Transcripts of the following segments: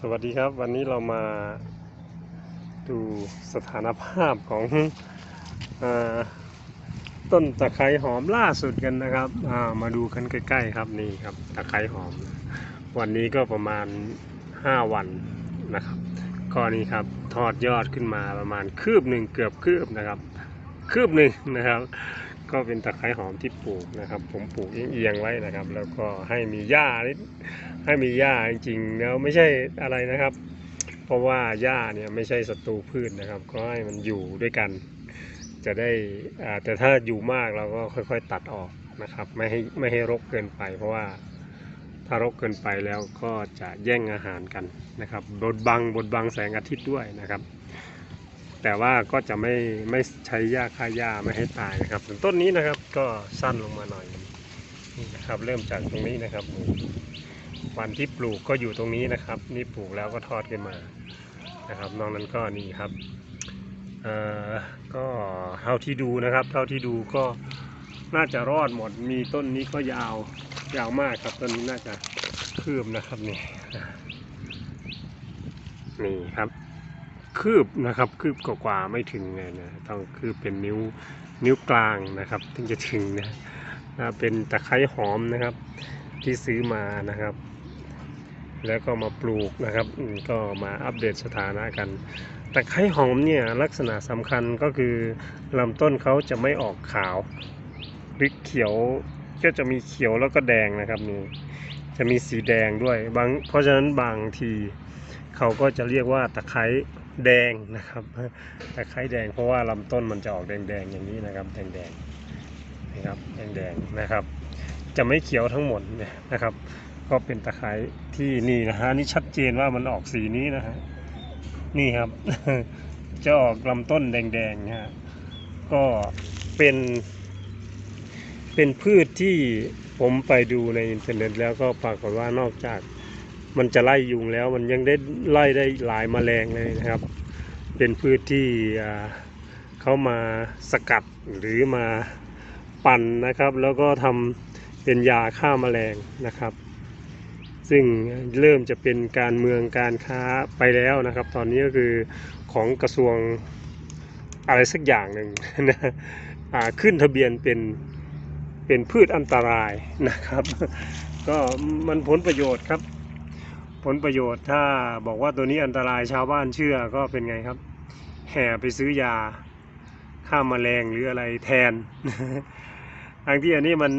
สวัสดีครับ วันนี้เรามาดูสถานภาพของอต้นตะไคร้หอมล่าสุดกันนะครับามาดูกันใกล้ๆครับนี่ครับตะไคร้หอม วันนี้ก็ประมาณ 5 วันนะครับก็นี่ครับทอดยอดขึ้นมาประมาณคืบหนึ่งเกือบคืบนะครับ คืบหนึ่งนะครับ ก็เป็นตะไคร้หอมที่ปลูกนะครับ ผมปลูกเอียงๆไว้นะครับ แล้วก็ให้มีหญ้านิดให้มีหญ้าจริงๆแล้วไม่ใช่อะไรนะครับ เพราะว่าหญ้าเนี่ยไม่ใช่ศัตรูพืชนะครับ ก็ให้มันอยู่ด้วยกัน จะได้อ่าแต่ถ้าอยู่มากเราก็ค่อยๆตัดออกนะครับ ไม่ให้ไม่ให้รกเกินไป เพราะว่าถ้ารกเกินไปแล้วก็จะแย่งอาหารกันนะครับบดบังบดบังแสงอาทิตย์ด้วยนะครับ แต่ว่าก็จะไม่ไม่ใช้หญ้าฆ่าหญ้าไม่ให้ตายนะครับส่วนต้นนี้นะครับก็สั้นลงมาหน่อยนี่นะครับเริ่มจากตรงนี้นะครับ วันที่ปลูกก็อยู่ตรงนี้นะครับ นี่ปลูกแล้วก็ทอดขึ้นมานะครับนอกนั้นก็นี่ครับเอ่อก็เท่าที่ดูนะครับ เท่าที่ดูก็น่าจะรอดหมดมีต้นนี้ก็ยาวยาวมากครับต้นนี้น่าจะคืบนะครับนี่นี่ครับ คืบนะครับ คืบกว่าไม่ถึงเลยนะต้องคืบเป็นนิ้วนิ้วกลางนะครับ ถึงจะถึงนะอ่าเป็นตะไคร้หอมนะครับ ที่ซื้อมานะครับ แล้วก็มาปลูกนะครับก็มาอัปเดตสถานะกันตะไคร้หอมเนี่ยลักษณะสำคัญก็คือลำต้นเขาจะไม่ออกขาวหรือเขียวก็จะมีเขียวแล้วก็แดงนะครับนี่จะมีสีแดงด้วยบางเพราะฉะนั้นบางทีเขาก็จะเรียกว่าตะไคร้ แดงนะครับตะไคร้แดงเพราะว่าลำต้นมันจะออกแดงๆอย่างนี้นะครับแดงๆนะครับแดงๆนะครับ จะไม่เขียวทั้งหมดเนี่ยนะครับ ก็เป็นตะไคร้ที่นี่นะฮะนี่ชัดเจนว่ามันออกสีนี้นะฮะนี่ครับ จะออกลำต้นแดงๆนะฮะก็เป็น เป็นพืชที่ผมไปดูในอินเทอร์เน็ตแล้วก็ปรากฏว่านอกจาก มันจะไล่ยุงแล้วมันยังได้ไล่ได้หลายแมลงเลยนะครับ เป็นพืชที่เขามาสกัดหรือมาปั่นนะครับ แล้วก็ทำเป็นยาฆ่าแมลงนะครับ ซึ่งเริ่มจะเป็นการเมืองการค้าไปแล้วนะครับ ตอนนี้ก็คือของกระทรวงอะไรสักอย่างหนึ่งนะขึ้นทะเบียนเป็นเป็นพืชอันตรายนะครับ ก็มันผลประโยชน์ครับ ผลประโยชน์ ถ้าบอกว่าตัวนี้อันตรายชาวบ้านเชื่อก็เป็นไงครับ แห่ไปซื้อยาฆ่าแมลงหรืออะไรแทนทางที่อันนี้มัน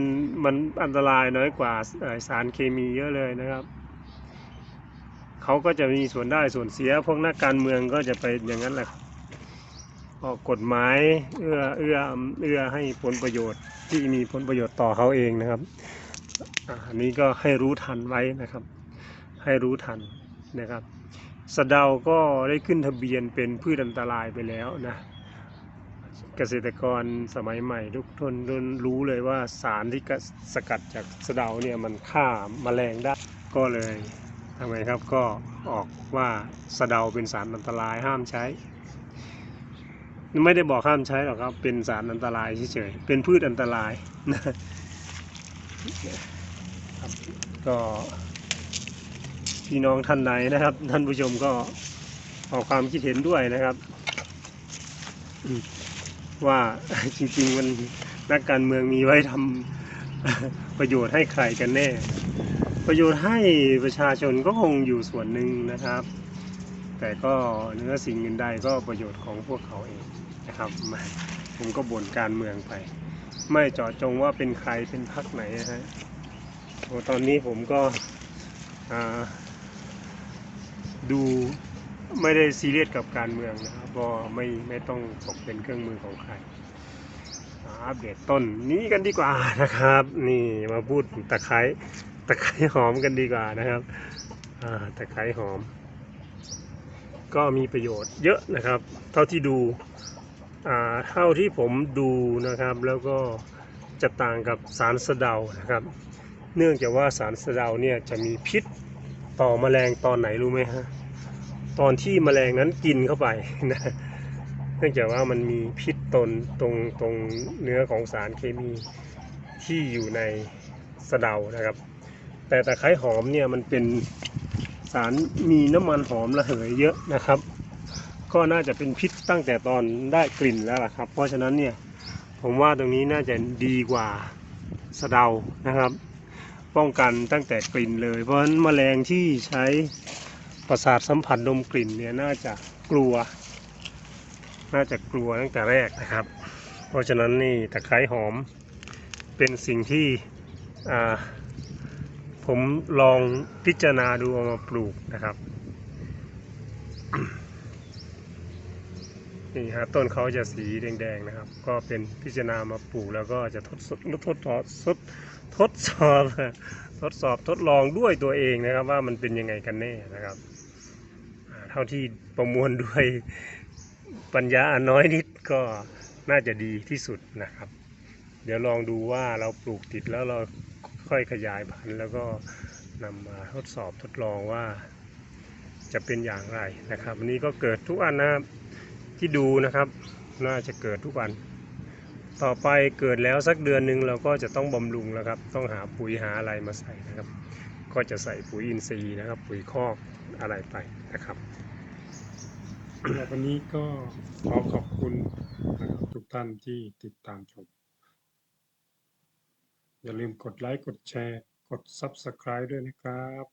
มันอันตรายน้อยกว่าสารเคมีเยอะเลยนะครับเขาก็จะมีส่วนได้ส่วนเสีย พวกนักการเมืองก็จะไปอย่างนั้นแหละออกกฎหมายเอื้อเอื้อเอื้อให้ผลประโยชน์ที่มีผลประโยชน์ต่อเขาเองนะครับอันนี้ก็ให้รู้ทันไว้นะครับ ให้รู้ทันนะครับสะเดาก็ได้ขึ้นทะเบียนเป็นพืชอันตรายไปแล้วนะเกษตรกรสมัยใหม่ทุกคนรู้เลยว่าสารที่สกัดจากสะเดาเนี่ยมันฆ่าแมลงได้ก็เลยทำไงครับก็ออกว่าสะเดาเป็นสารอันตรายห้ามใช้ ไม่ได้บอกห้ามใช้หรอกครับ เป็นสารอันตรายเฉยๆเป็นพืชอันตรายนะก็ พี่น้องท่านไหนนะครับ ท่านผู้ชมก็ออกความคิดเห็นด้วยนะครับ ว่าจริง ๆ มันนักการเมืองมีไว้ทำประโยชน์ให้ใครกันแน่ ประโยชน์ให้ประชาชนก็คงอยู่ส่วนหนึ่งนะครับ แต่ก็เนื้อสิ่งอื่นใดก็ประโยชน์ของพวกเขาเองนะครับ ผมก็บ่นการเมืองไป ไม่เจาะจงว่าเป็นใครเป็นพรรคไหนนะฮะโอ้ตอนนี้ผมก็อ่า ดูไม่ได้ซีเรียสกับการเมืองนะครับก็ไม่ไม่ต้องตกเป็นเครื่องมือของใครมาอัปเดตต้นนี้กันดีกว่านะครับ นี่มาพูดตะไคร้ตะไคร้หอมกันดีกว่านะครับอาตะไคร้หอม ก็มีประโยชน์เยอะนะครับ เท่าที่ดูอาเท่าที่ผมดูนะครับ แล้วก็จะต่างกับสารสะเดานะครับ เนื่องจากว่าสารสะเดาเนี่ยจะมีพิษต่อแมลงตอนไหนรู้ไหมฮะ ตอนที่แมลงนั้นกินเข้าไปนะเนื่องจากว่ามันมีพิษตนตรงตรงเนื้อของสารเคมีที่อยู่ในสะเดานะครับ แต่ตะไคร้หอมเนี่ยมันเป็นสารมีน้ำมันหอมระเหยเยอะนะครับ ก็น่าจะเป็นพิษตั้งแต่ตอนได้กลิ่นแล้วล่ะครับ เพราะฉะนั้นเนี่ยผมว่าตรงนี้น่าจะดีกว่าสะเดานะครับ ป้องกันตั้งแต่กลิ่นเลย เพราะฉะนั้นแมลงที่ใช้ ประสาทสัมผัสดมกลิ่นเนี่ยน่าจะกลัว น่าจะกลัวตั้งแต่แรกนะครับ เพราะฉะนั้นนี่ตะไคร้หอมเป็นสิ่งที่อ่าผมลองพิจารณาดูเอามาปลูกนะครับนี่ฮะต้นเขาจะสีแดงๆนะครับ ก็เป็นพิจารณามาปลูกแล้วก็จะทดสอบทดสอบทดทดสอบทดสอบทดลองด้วยตัวเองนะครับว่ามันเป็นยังไงกันแน่นะครับ ท่าที่ประมวลด้วยปัญญาอนน้อยนิดก็น่าจะดีที่สุดนะครับ เดี๋ยวลองดูว่าเราปลูกติดแล้วเราค่อยขยายพันธุ์แล้วก็นำมาทดสอบทดลองว่าจะเป็นอย่างไรนะครับวันนี้ก็เกิดทุกอันนะครับที่ดูนะครับน่าจะเกิดทุกวัน ต่อไปเกิดแล้วสักเดือนหนึ่งเราก็จะต้องบำรุงแล้วครับ ต้องหาปุ๋ยหาอะไรมาใส่นะครับ ก็จะใส่ปุ๋ยอินทรีย์นะครับ ปุ๋ยคอกอะไรไปนะครับ วันนี้ก็ขอขอบคุณนะครับทุกท่านที่ติดตามชม อย่าลืมกดไลค์ กดแชร์ กด Subscribe ด้วยนะครับ